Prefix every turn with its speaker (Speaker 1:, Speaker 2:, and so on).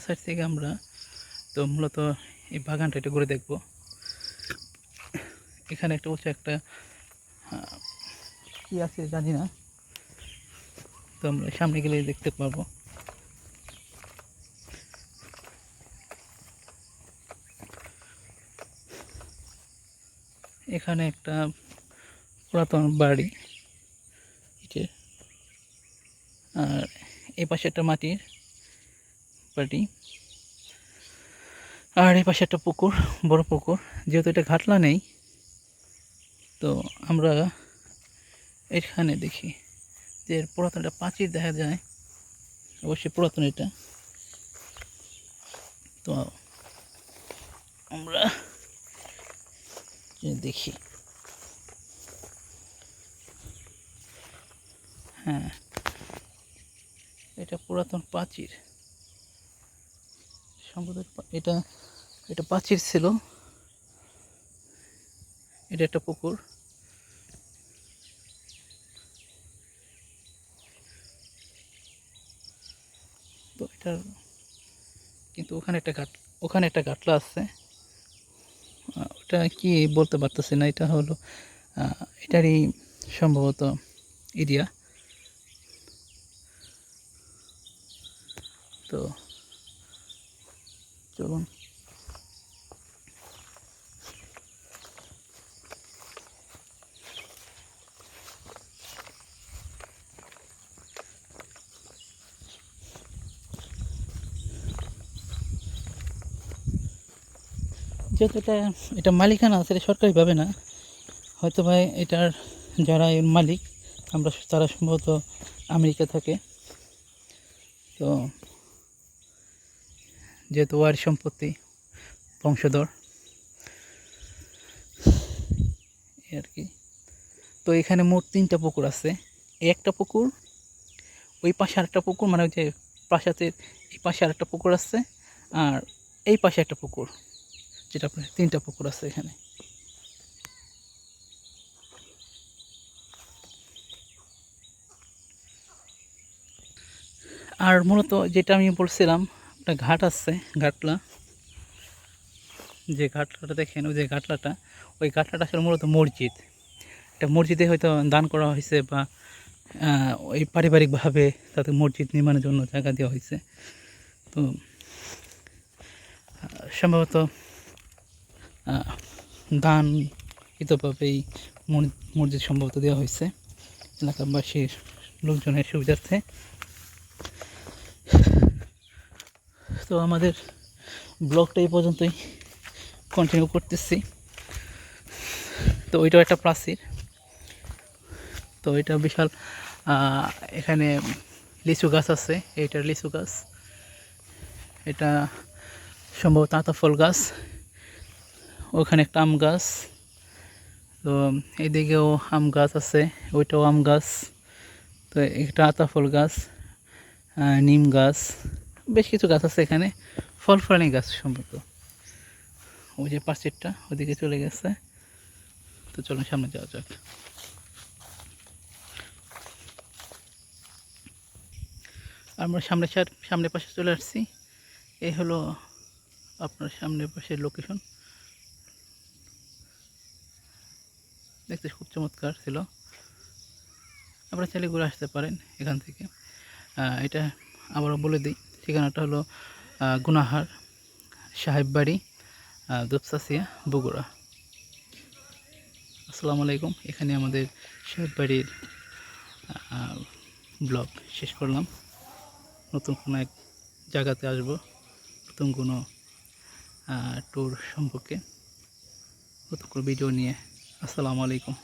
Speaker 1: Side থেকে আমরা তো মূলত এই বাগানটা একটু ঘুরে দেখব। এখানে একটা উঁচু একটা কি আছে জানি না। তো আমরা সামনে গেলে দেখতে পারব এখানে একটা পুরাতন বাড়ি আর এই পাশে একটা মাটির বাড়ি আর এই পাশে একটা পুকুর, বড় পুকুর। যেহেতু এটা ঘাটলা নেই, তো আমরা এখানে দেখি যে পুরাতন একটা প্রাচীর দেখা যায়। অবশ্যই পুরাতন এটা। তো আমরা দেখি। হ্যাঁ এটা পুরাতন প্রাচীর সম্ভবত এটা এটা প্রাচীর ছিল। এটা একটা পুকুর। তো এটার কিন্তু ওখানে একটা ঘাট, ওখানে একটা ঘাটলা আছে। ওটা কি বলতে পারতেছি না, এটা হলো এটারই সম্ভবত এরিয়া। তো চলুন। যেহেতু এটা এটা মালিকানা এটা সরকারিভাবে না। হয়তো ভাই এটার যারা এর মালিক, আমরা তারা সম্ভবত আমেরিকা থাকে। তো যেহেতু ওয়ার সম্পত্তি, বংশধর। এই আর কি। তো এখানে মোট তিনটা পুকুর আছে। এই একটা পুকুর, ওই পাশে আরেকটা পুকুর মানে ওই যে প্রাসাদের এই পাশে আরেকটা পুকুর আছে, আর এই পাশে একটা পুকুর, যেটা তিনটা পুকুর আছে এখানে। আর মূলত যেটা আমি বলছিলাম একটা ঘাট আছে, ঘাটলা। যে ঘাটলাটা দেখেন, ওই যে ঘাটলাটা, ওই ঘাটলাটা আসলে মূলত মসজিদ। এটা মসজিদে হয়তো দান করা হয়েছে বা ওই পারিবারিকভাবে তাদের মসজিদ নির্মাণের জন্য জায়গা দেওয়া হয়েছে। তো সম্ভবত দান মন- মসজিদ সম্ভবত দেওয়া হয়েছে। এলাকাবাসীর লোকজনের সুবিধার্থে তো আমাদের ব্লগটা এই পর্যন্তই। কন্টিনিউ করতেছি। তো ওইটাও একটা প্রাচীর। তো এটা বিশাল এখানে লিচু গাছ আছে এইটার লিচু গাছ। এটা সম্ভবত আতা ফল গাছ। ওখানে একটা আম গাছ। তো এদিকেও আম গাছ আছে, ওইটাও আম গাছ। তো একটা আতা ফল গাছ নিম গাছ। বেশ কিছু গাছ আছে এখানে। ফল ফলানি গাছ সম্ভবত। ওই যে পাশেরটা, ওদিকে চলে গেছে। তো চলুন সামনে যাওয়া যাক। আমরা সামনে সামনের পাশে চলে আসছি। এই হলো আপনার সামনের পাশের লোকেশন দেখতে খুব চমৎকার ছিল। আপনারা চাইলে ঘুরে আসতে পারেন এখান থেকে। এটা আবারও বলে দিই। ঠিকানাটা হলো গুনাহার সাহেব বাড়ি দুপসাসিয়া, বগুড়া। আসসালামু আলাইকুম। এখানে আমাদের সাহেব বাড়ির ব্লগ শেষ করলাম। নতুন কোনো এক জায়গাতে আসব, নতুন কোনো ট্যুর সম্পর্কে। নতুন কোনো ভিডিও নিয়ে। আসসালামু আলাইকুম।